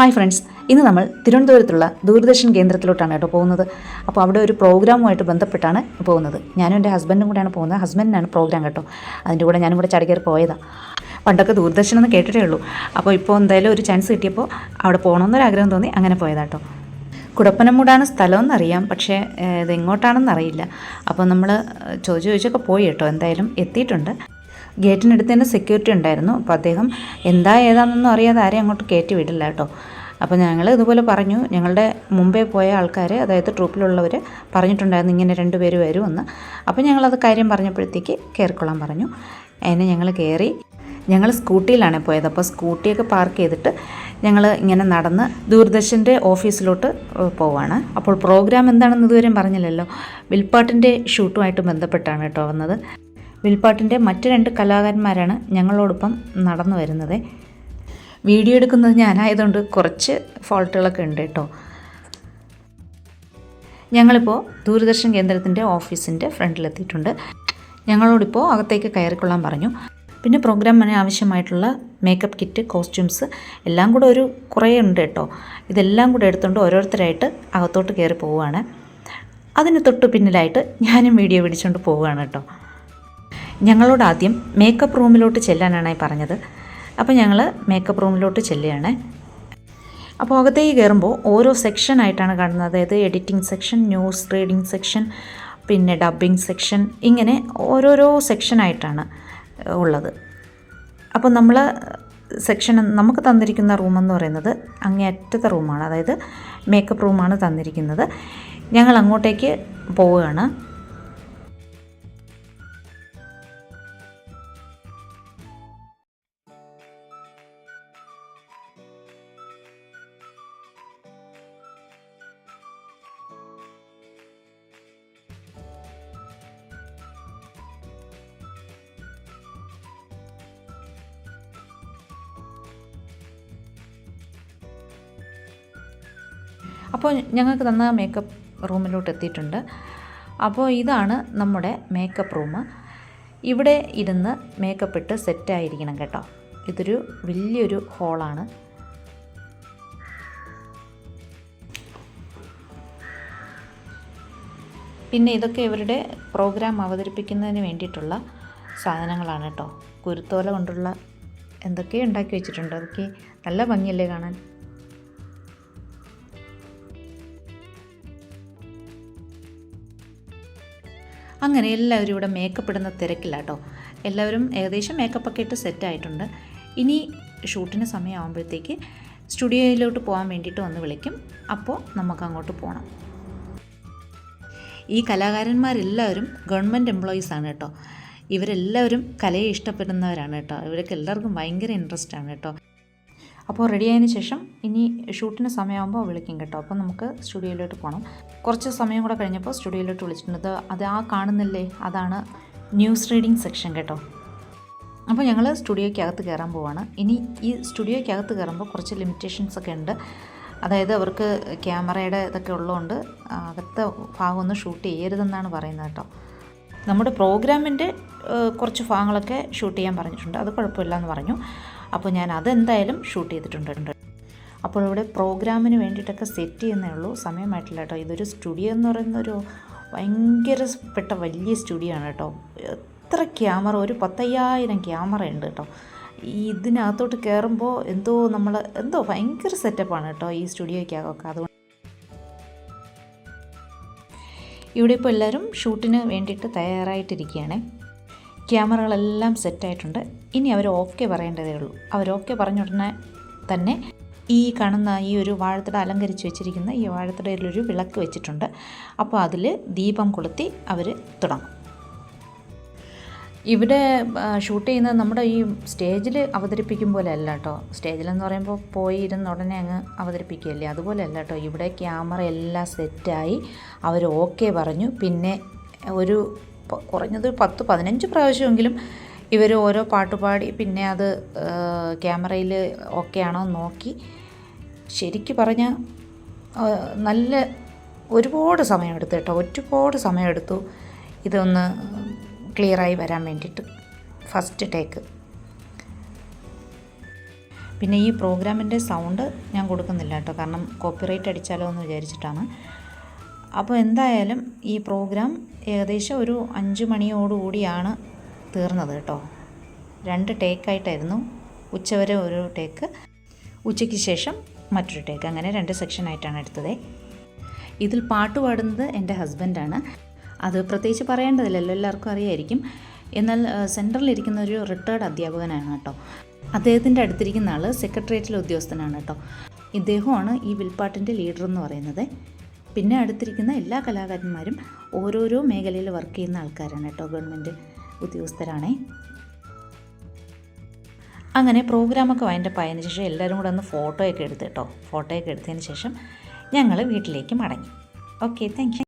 Hi friends ഇന്ന് നമ്മൾ തിരുവനന്തപുരത്തുള്ള ദൂരദർശൻ കേന്ദ്രത്തിലോട്ടാണ് കേട്ടോ പോകുന്നത്. അപ്പോൾ അവിടെ ഒരു പ്രോഗ്രാമുമായിട്ട് ബന്ധപ്പെട്ടാണ് പോകുന്നത്. ഞാനും എന്റെ ഹസ്ബൻഡും കൂടെയാണ് പോകുന്നത്. ഹസ്ബൻഡിനാണ് പ്രോഗ്രാം കേട്ടോ. അതിന്റെ കൂടെ ഞാനും കൂടെ ചടികേർ പോയതാണ് പണ്ടൊക്കെ ദൂരദർശൻ എന്ന് കേട്ടിട്ടേ ഉള്ളൂ. അപ്പോൾ ഇപ്പോൾ എന്തായാലും ഒരു ചാൻസ് കിട്ടിയപ്പോൾ അവിടെ പോകണമെന്നൊരാഗ്രഹം തോന്നി അങ്ങനെ പോയതാട്ടോ കുടപ്പനമൂടാണ് സ്ഥലമെന്നറിയാം. പക്ഷേ ഇത് എങ്ങോട്ടാണെന്നറിയില്ല അപ്പോൾ നമ്മൾ ചോദിച്ചു ചോദിച്ചൊക്കെ പോയി കേട്ടോ. എന്തായാലും എത്തിയിട്ടുണ്ട്. ഗേറ്റിനടുത്ത് തന്നെ സെക്യൂരിറ്റി ഉണ്ടായിരുന്നു. അപ്പോൾ അദ്ദേഹം എന്താ ഏതാണെന്നൊന്നും അറിയാതെ ആരെയും അങ്ങോട്ട് കയറ്റി വിടില്ല കേട്ടോ. അപ്പോൾ ഞങ്ങൾ ഇതുപോലെ പറഞ്ഞു. ഞങ്ങളുടെ മുമ്പേ പോയ ആൾക്കാർ അതായത് ട്രൂപ്പിലുള്ളവർ പറഞ്ഞിട്ടുണ്ടായിരുന്നു ഇങ്ങനെ രണ്ട് പേര് വരുമെന്ന്. അപ്പോൾ ഞങ്ങളത് കാര്യം പറഞ്ഞപ്പോഴത്തേക്ക് കയറിക്കൊള്ളാൻ പറഞ്ഞു. അതിനെ ഞങ്ങൾ കയറി ഞങ്ങൾ സ്കൂട്ടിയിലാണ് പോയത്. അപ്പോൾ സ്കൂട്ടിയൊക്കെ പാർക്ക് ചെയ്തിട്ട് ഞങ്ങൾ ഇങ്ങനെ നടന്ന് ദൂരദർശന്റെ ഓഫീസിലോട്ട് പോവാണ്. അപ്പോൾ പ്രോഗ്രാം എന്താണെന്ന് ഇതുവരെയും പറഞ്ഞില്ലല്ലോ. വിൽപ്പാട്ടിന്റെ ഷൂട്ടുമായിട്ട് ബന്ധപ്പെട്ടാണ് കേട്ടോ വന്നത്. വിൽപ്പാട്ടിന്റെ മറ്റ് രണ്ട് കലാകാരന്മാരാണ് ഞങ്ങളോടൊപ്പം നടന്നു വരുന്നത്. വീഡിയോ എടുക്കുന്നത് ഞാനായതുകൊണ്ട് കുറച്ച് ഫോൾട്ടുകളൊക്കെ ഉണ്ട് കേട്ടോ. ഞങ്ങളിപ്പോൾ ദൂരദർശൻ കേന്ദ്രത്തിന്റെ ഓഫീസിന്റെ ഫ്രണ്ടിലെത്തിയിട്ടുണ്ട്. ഞങ്ങളോടിപ്പോൾ അകത്തേക്ക് കയറിക്കൊള്ളാൻ പറഞ്ഞു. പിന്നെ പ്രോഗ്രാമിന് ആവശ്യമായിട്ടുള്ള മേക്കപ്പ് കിറ്റ് കോസ്റ്റ്യൂംസ് എല്ലാം കൂടെ ഒരു കുറേ ഉണ്ട് കേട്ടോ. ഇതെല്ലാം കൂടെ എടുത്തുകൊണ്ട് ഓരോരുത്തരായിട്ട് അകത്തോട്ട് കയറി പോവുകയാണ്. അതിന് തൊട്ട് പിന്നിലായിട്ട് ഞാനും വീഡിയോ പിടിച്ചുകൊണ്ട് പോവുകയാണ് കേട്ടോ. ഞങ്ങളോട് ആദ്യം മേക്കപ്പ് റൂമിലോട്ട് ചെല്ലാനാണ് പറഞ്ഞത്. അപ്പോൾ ഞങ്ങൾ മേക്കപ്പ് റൂമിലോട്ട് ചെല്ലുകയാണ്. അപ്പോൾ അകത്തേക്ക് കയറുമ്പോൾ ഓരോ സെക്ഷനായിട്ടാണ് കാണുന്നത്. അതായത് editing section news reading section പിന്നെ ഡബ്ബിംഗ് സെക്ഷൻ ഇങ്ങനെ ഓരോരോ സെക്ഷനായിട്ടാണ് ഉള്ളത്. അപ്പോൾ നമ്മൾ സെക്ഷൻ നമുക്ക് തന്നിരിക്കുന്ന റൂമെന്ന് പറയുന്നത് അങ്ങേയറ്റത്തെ റൂമാണ് അതായത് മേക്കപ്പ് റൂമാണ് തന്നിരിക്കുന്നത്. ഞങ്ങൾ അങ്ങോട്ടേക്ക് പോവുകയാണ്. അപ്പോൾ ഞങ്ങൾക്ക് തന്ന മേക്കപ്പ് റൂമിലോട്ട് എത്തിയിട്ടുണ്ട് അപ്പോൾ ഇതാണ് നമ്മുടെ മേക്കപ്പ് റൂം ഇവിടെ ഇരുന്ന് മേക്കപ്പ് ഇട്ട് സെറ്റായിരിക്കണം കേട്ടോ. ഇതൊരു വലിയൊരു ഹോളാണ് പിന്നെ ഇതൊക്കെ ഇവരുടെ പ്രോഗ്രാം അവതരിപ്പിക്കുന്നതിന് വേണ്ടിയിട്ടുള്ള സാധനങ്ങളാണ് കേട്ടോ. കുരുത്തോല കൊണ്ടുള്ള എന്തൊക്കെയോ ഉണ്ടാക്കി വെച്ചിട്ടുണ്ട്. അതൊക്കെ നല്ല ഭംഗിയല്ലേ കാണാൻ? അങ്ങനെ എല്ലാവരും ഇവിടെ മേക്കപ്പ് ഇടുന്ന തിരക്കില്ല എല്ലാവരും ഏകദേശം മേക്കപ്പൊക്കെ ഇട്ട് സെറ്റായിട്ടുണ്ട് ഇനി ഷൂട്ടിന് സമയമാകുമ്പോഴത്തേക്ക് സ്റ്റുഡിയോയിലോട്ട് പോകാൻ വേണ്ടിയിട്ട് വന്ന് വിളിക്കും. അപ്പോൾ നമുക്ക് അങ്ങോട്ട് പോകണം ഈ കലാകാരന്മാരെല്ലാവരും ഗവൺമെന്റ് എംപ്ലോയീസ് ആണ് കേട്ടോ. ഇവരെല്ലാവരും കലയെ ഇഷ്ടപ്പെടുന്നവരാണ് കേട്ടോ. ഇവരൊക്കെ എല്ലാവർക്കും ഭയങ്കര ഇൻട്രസ്റ്റ് ആണ് കേട്ടോ. അപ്പോൾ റെഡി ആയതിനു ശേഷം ഇനി ഷൂട്ടിന് സമയമാകുമ്പോൾ വിളിക്കും കേട്ടോ. അപ്പോൾ നമുക്ക് സ്റ്റുഡിയോയിലോട്ട് പോകണം കുറച്ച് സമയം കൂടെ കഴിഞ്ഞപ്പോൾ സ്റ്റുഡിയോയിലോട്ട് വിളിച്ചിട്ടുണ്ട്. അത് ആ കാണുന്നില്ലേ? അതാണ് ന്യൂസ് റീഡിംഗ് സെക്ഷൻ കേട്ടോ. അപ്പോൾ ഞങ്ങൾ സ്റ്റുഡിയോയ്ക്കകത്ത് കയറാൻ പോവാണ്. ഇനി ഈ സ്റ്റുഡിയോയ്ക്കകത്ത് കയറുമ്പോൾ കുറച്ച് ലിമിറ്റേഷൻസ് ഒക്കെ ഉണ്ട്. അതായത് അവർക്ക് ക്യാമറയുടെ ഇതൊക്കെ ഉള്ളതുകൊണ്ട് അകത്തെ ഭാഗമൊന്നും ഷൂട്ട് ചെയ്യരുതെന്നാണ് പറയുന്നത് കേട്ടോ. നമ്മുടെ പ്രോഗ്രാമിന്റെ കുറച്ച് ഭാഗങ്ങളൊക്കെ ഷൂട്ട് ചെയ്യാൻ പറഞ്ഞിട്ടുണ്ട്. അത് കുഴപ്പമില്ല എന്ന് പറഞ്ഞു. അപ്പോൾ ഞാൻ അതെന്തായാലും ഷൂട്ട് ചെയ്തിട്ടുണ്ട്. അപ്പോൾ ഇവിടെ പ്രോഗ്രാമിന് വേണ്ടിയിട്ടൊക്കെ സെറ്റ് ചെയ്യുന്നേ ഉള്ളൂ. സമയമായിട്ടില്ല കേട്ടോ. ഇതൊരു സ്റ്റുഡിയോ എന്ന് പറയുന്ന ഒരു ഭയങ്കരപ്പെട്ട വലിയ സ്റ്റുഡിയോ ആണ് കേട്ടോ. എത്ര ക്യാമറ ഒരു പത്തയ്യായിരം ക്യാമറ ഉണ്ട് കേട്ടോ. ഈ ഇതിനകത്തോട്ട് കയറുമ്പോൾ എന്തോ നമ്മൾ എന്തോ ഭയങ്കര സെറ്റപ്പാണ് കേട്ടോ ഈ സ്റ്റുഡിയോയ്ക്കകമൊക്കെ അതുകൊണ്ട് ഇവിടെ ഇപ്പോൾ എല്ലാവരും ഷൂട്ടിന് വേണ്ടിയിട്ട് തയ്യാറായിട്ടിരിക്കുകയാണ്. ക്യാമറകളെല്ലാം സെറ്റായിട്ടുണ്ട്. ഇനി അവർ ഓക്കെ പറയേണ്ടതേ ഉള്ളൂ. അവർ ഓക്കെ പറഞ്ഞ ഉടനെ തന്നെ ഈ കാണുന്ന ഈ ഒരു വാഴത്തട അലങ്കരിച്ച് വെച്ചിരിക്കുന്ന ഈ വാഴത്തടയിലൊരു വിളക്ക് വെച്ചിട്ടുണ്ട്. അപ്പോൾ അതിൽ ദീപം കൊളുത്തി അവർ തുടങ്ങും. ഇവിടെ ഷൂട്ട് ചെയ്യുന്നത് നമ്മുടെ ഈ സ്റ്റേജിൽ അവതരിപ്പിക്കും പോലെ അല്ല കേട്ടോ സ്റ്റേജിലെന്ന് പറയുമ്പോൾ പോയി ഇരുന്ന് ഉടനെ അങ്ങ് അവതരിപ്പിക്കുകയല്ലേ? അതുപോലെ അല്ല കേട്ടോ ഇവിടെ ക്യാമറ എല്ലാം സെറ്റായി അവർ ഓക്കെ പറഞ്ഞു. പിന്നെ ഒരു കുറഞ്ഞത് പത്ത് പതിനഞ്ച് പ്രാവശ്യമെങ്കിലും ഇവർ ഓരോ പാട്ട് പാടി പിന്നെ അത് ക്യാമറയിൽ ഓക്കെ നോക്കി. ശരിക്ക് പറഞ്ഞാൽ നല്ല ഒരുപാട് സമയമെടുത്തു കേട്ടോ. ഒരുപാട് സമയമെടുത്തു ഇതൊന്ന് ക്ലിയറായി വരാൻ വേണ്ടിയിട്ട്. First take. പിന്നെ ഈ പ്രോഗ്രാമിന്റെ സൗണ്ട് ഞാൻ കൊടുക്കുന്നില്ല കേട്ടോ. കാരണം കോപ്പിറൈറ്റ് അടിച്ചാലോ എന്ന് വിചാരിച്ചിട്ടാണ്. അപ്പോൾ എന്തായാലും ഈ പ്രോഗ്രാം ഏകദേശം ഒരു അഞ്ച് മണിയോടുകൂടിയാണ് തീർന്നത് കേട്ടോ. രണ്ട് ടേക്കായിട്ടായിരുന്നു. ഉച്ചവരെ ഒരു ടേക്ക്. ഉച്ചയ്ക്ക് ശേഷം മറ്റൊരു ടേക്ക്. അങ്ങനെ രണ്ട് സെക്ഷനായിട്ടാണ് എടുത്തത്. ഇതിൽ പാട്ട് പാടുന്നത് എന്റെ ഹസ്ബൻഡാണ്. അത് പ്രത്യേകിച്ച് പറയേണ്ടതില്ലല്ലോ എല്ലാവർക്കും അറിയായിരിക്കും. എന്നാൽ സെന്ററിലിരിക്കുന്ന ഒരു റിട്ടയർഡ് അധ്യാപകനാണ് കേട്ടോ. അദ്ദേഹത്തിന്റെ അടുത്തിരിക്കുന്ന ആൾ സെക്രട്ടേറിയറ്റിലെ ഉദ്യോഗസ്ഥനാണ് കേട്ടോ. ഇദ്ദേഹമാണ് ഈ വിൽപ്പാട്ടിന്റെ ലീഡർ എന്ന് പറയുന്നത്. പിന്നെ അടുത്തിരിക്കുന്ന എല്ലാ കലാകാരന്മാരും ഓരോരോ മേഖലയിൽ വർക്ക് ചെയ്യുന്ന ആൾക്കാരാണ് കേട്ടോ. ഗവൺമെന്റ് ഉദ്യോഗസ്ഥരാണേ. അങ്ങനെ പ്രോഗ്രാമൊക്കെ വൈൻഡപ്പ് ആയതിനു ശേഷം എല്ലാവരും കൂടെ ഒന്ന് ഫോട്ടോയൊക്കെ എടുത്ത് കേട്ടോ. ഫോട്ടോയൊക്കെ എടുത്തതിന് ശേഷം ഞങ്ങൾ വീട്ടിലേക്ക് മടങ്ങി. Okay thank